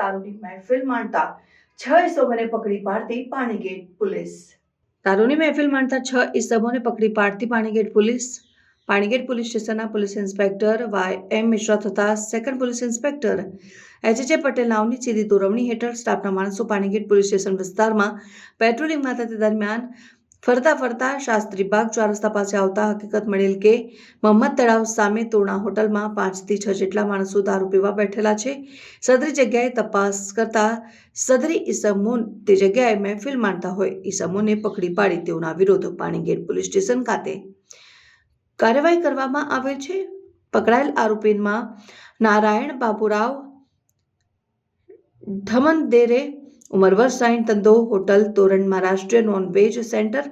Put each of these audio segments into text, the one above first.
દારૂની મહેફિલ માણતા છ ઇસમોને પકડી પાડતી પાણીગેટ પોલીસ. દારૂની મહેફિલ માણતા છ ઇસમોને પકડી પાડતી પાણીગેટ પોલીસ. પાણીગેટ પોલીસ સ્ટેશનના police inspector Y M Mishra તથા second police inspector H J Patel નાવની સીધી દોરવણી હેઠળ સ્ટાફના માણસો પાણીગેટ પોલીસ સ્ટેશન વિસ્તારમાં પેટ્રોલિંગમાં હતા દરમિયાન ફરતા ફરતા શાસ્ત્રી બાગ ચાર પાસે આવતા હકીકત મળેલ કે મોહમ્મદ તળાવ સામે તોરણા હોટલમાં પાંચથી છ જેટલા માણસો દારૂ પીવા બેઠેલા છે. સદરી જગ્યાએ તપાસ કરતા સદરી ઈસમોન તે જગ્યાએ મહેફિલ માણતા હોય. ઈસમોને પકડી પાડી તેઓના વિરોધ પાણીગેટ પોલીસ સ્ટેશન ખાતે કાર્યવાહી કરવામાં આવે છે. પકડાયેલ આરોપીમાં નારાયણ બાબુરાવ ધમન દેરે ઉંમર વર્ષ સાઠ ધંધો, હોટલ તોરણમાં રાષ્ટ્રીય નોનવેજ સેન્ટર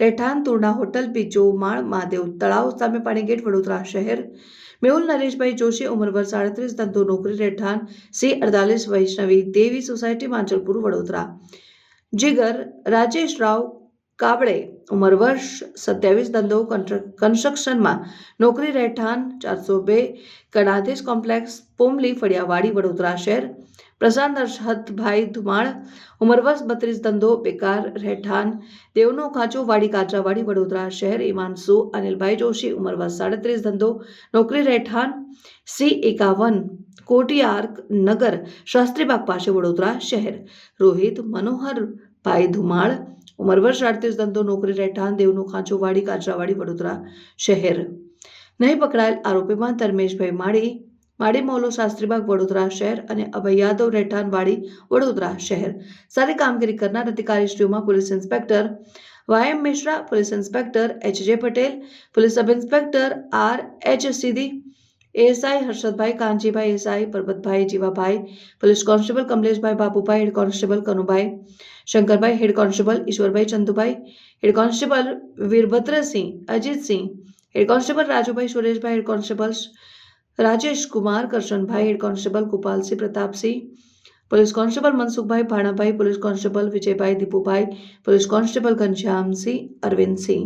રહેઠાણ તુરણા હોટલ, બીજો માળ, મહાદેવ તળાવ, સામે પાણીગેટ વડોદરા શહેર. મેહુલ નરેશભાઈ જોશી, ઉંમર વર્ષ સાડત્રીસ, ધંધો, નોકરી, રહેઠાણ. સી અડતાલીસ, વૈષ્ણવી દેવી સોસાયટી માંચલપુર વડોદરા. જીગર, રાજેશ રાવ કાબળે ઉંમર વર્ષ સત્યાવીસ ધંધો કન્સ્ટ્ર- કન્સ્ટ્રક્શનમાં નોકરી રહેઠાણ ચારસો બે કણાદેશ કોમ્પ્લેક્સ પોમલી, ફળિયાવાડી, વડોદરા શહેર. પ્રશાંત હર્ષદભાઈ ધુમાળ, ઉંમર વર્ષ બત્રીસ ધંધો, બેકાર રહેઠાણ. દેવનો ખાંચો, વાડી કાચરાવાડી, વડોદરા શહેર. ઇમાનસુ અનિલભાઈ જોશી, ઉંમર વર્ષ સાડત્રીસ ધંધો, નોકરી રહેઠાણ. સી એકાવન, કોટિયાર્ક નગર શાસ્ત્રીબાગ પાસે વડોદરા શહેર. રોહિત મનોહરભાઈ ધુમાળ ઉંમર વર્ષ અડતીસ ધંધો, નોકરી રહેઠાણ દેવનું ખાંચોવાડી કાચરાવાડી, વડોદરા શહેર. નહીં પકડાયેલ આરોપીમાં ધર્મેશભાઈ માળી માળી મોલો શાસ્ત્રીબાગ વડોદરા શહેર અને અભય યાદવ રહેઠાણ વાડી, વડોદરા શહેર. સારી કામગીરી કરનાર અધિકારીશ્રીઓમાં police inspector Y M Mishra, police inspector H. J. Patel, police sub inspector R. H. Sidhi ASI Harshadbhai Kanjibhai SI Parbatbhai Jivabhai police constable Kamleshbhai Babubhai head constable Kanubhai Shankarbhai head constable Ishwarbhai Chandubhai head constable Virbhadrasinh Ajitsinh head constable Rajubhai Sureshbhai head constable Rajesh Kumar Karshanbhai head constable Gopalsinh Pratapsinh police constable Mansukhbhai Bhanabhai police constable Vijaybhai Dipubhai police constable Ghanshyamsinh Arvindsinh